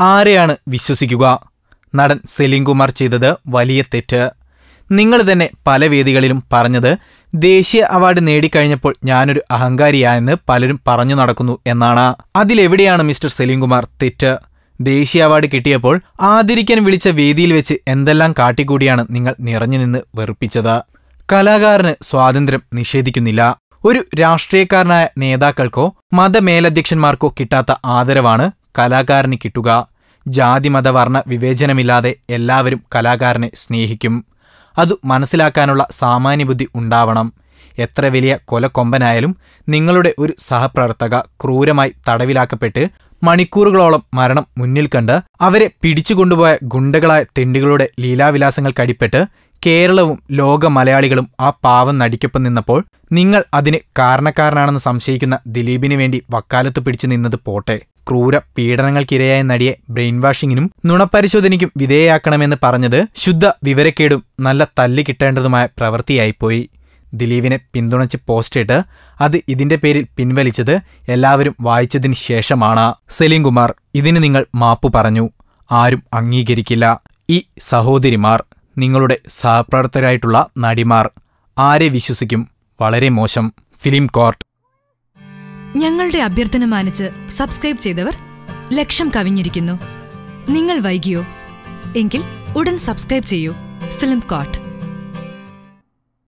ആരെയാണ് വിശ്വസിക്കുക? നടൻ സെലിം കുമാർ ചെയ്തത് വലിയ തെറ്റ്. നിങ്ങൾ തന്നെ പല വേദികളിലും പറഞ്ഞത് ദേശീയ അവാർഡ് നേടിക്കഴിഞ്ഞപ്പോൾ ഞാനൊരു അഹങ്കാരിയായെന്ന് പലരും പറഞ്ഞു നടക്കുന്നു എന്നാണ്. അതിലെവിടെയാണ് മിസ്റ്റർ സെലിം കുമാർ തെറ്റ്? ദേശീയ അവാർഡ് കിട്ടിയപ്പോൾ ആദരിക്കാൻ വിളിച്ച വേദിയിൽ വെച്ച് എന്തെല്ലാം കാട്ടിക്കൂടിയാണ് നിങ്ങൾ നിറഞ്ഞു നിന്ന് വെറുപ്പിച്ചത്? കലാകാരന് സ്വാതന്ത്ര്യം നിഷേധിക്കുന്നില്ല. ഒരു രാഷ്ട്രീയക്കാരനായ നേതാക്കൾക്കോ മതമേലധ്യക്ഷന്മാർക്കോ കിട്ടാത്ത ആദരവാണ് കലാകാരന് കിട്ടുക. ജാതി മതവർണ വിവേചനമില്ലാതെ എല്ലാവരും കലാകാരനെ സ്നേഹിക്കും. അത് മനസ്സിലാക്കാനുള്ള സാമാന്യബുദ്ധി ഉണ്ടാവണം. എത്ര വലിയ കൊലക്കൊമ്പനായാലും നിങ്ങളുടെ ഒരു സഹപ്രവർത്തക ക്രൂരമായി തടവിലാക്കപ്പെട്ട് മണിക്കൂറുകളോളം മരണം മുന്നിൽ കണ്ട് അവരെ പിടിച്ചുകൊണ്ടുപോയ ഗുണ്ടകളായ തെണ്ടികളുടെ ലീലാവിലാസങ്ങൾ കടിപ്പെട്ട് കേരളവും ലോക മലയാളികളും ആ പാവം നടിക്കൊപ്പം നിന്നപ്പോൾ നിങ്ങൾ അതിന് കാരണക്കാരനാണെന്ന് സംശയിക്കുന്ന ദിലീപിന് വേണ്ടി വക്കാലത്ത് പിടിച്ചു നിന്നത് പോട്ടെ. ക്രൂര പീഡനങ്ങൾക്കിരയായ നടിയെ ബ്രെയിൻ വാഷിങ്ങിനും നുണപരിശോധനയ്ക്കും വിധേയയാക്കണമെന്ന് പറഞ്ഞത് ശുദ്ധ വിവരക്കേടും നല്ല തല്ലി കിട്ടേണ്ടതുമായ പ്രവൃത്തിയായിപ്പോയി. ദിലീപിനെ പിന്തുണച്ച് പോസ്റ്റിട്ട് അത് ഇതിന്റെ പേരിൽ പിൻവലിച്ചത് എല്ലാവരും വായിച്ചതിന് ശേഷമാണ്. സലീം കുമാർ ഇതിന് നിങ്ങൾ മാപ്പു പറഞ്ഞു. ആരും അംഗീകരിക്കില്ല. ഈ സഹോദരിമാർ. നിങ്ങളുടെ സഹപ്രവർത്തകരായിട്ടുള്ള നടിമാർ ആരെ വിശ്വസിക്കും? വളരെ മോശം. Film court. ഞങ്ങളുടെ അഭ്യർത്ഥന മാനിച്ച് സബ്സ്ക്രൈബ് ചെയ്തവർ ലക്ഷം കവിഞ്ഞിരിക്കുന്നു. നിങ്ങൾ വൈകിയോ? എങ്കിൽ ഉടൻ സബ്സ്ക്രൈബ് ചെയ്യൂ. Film coat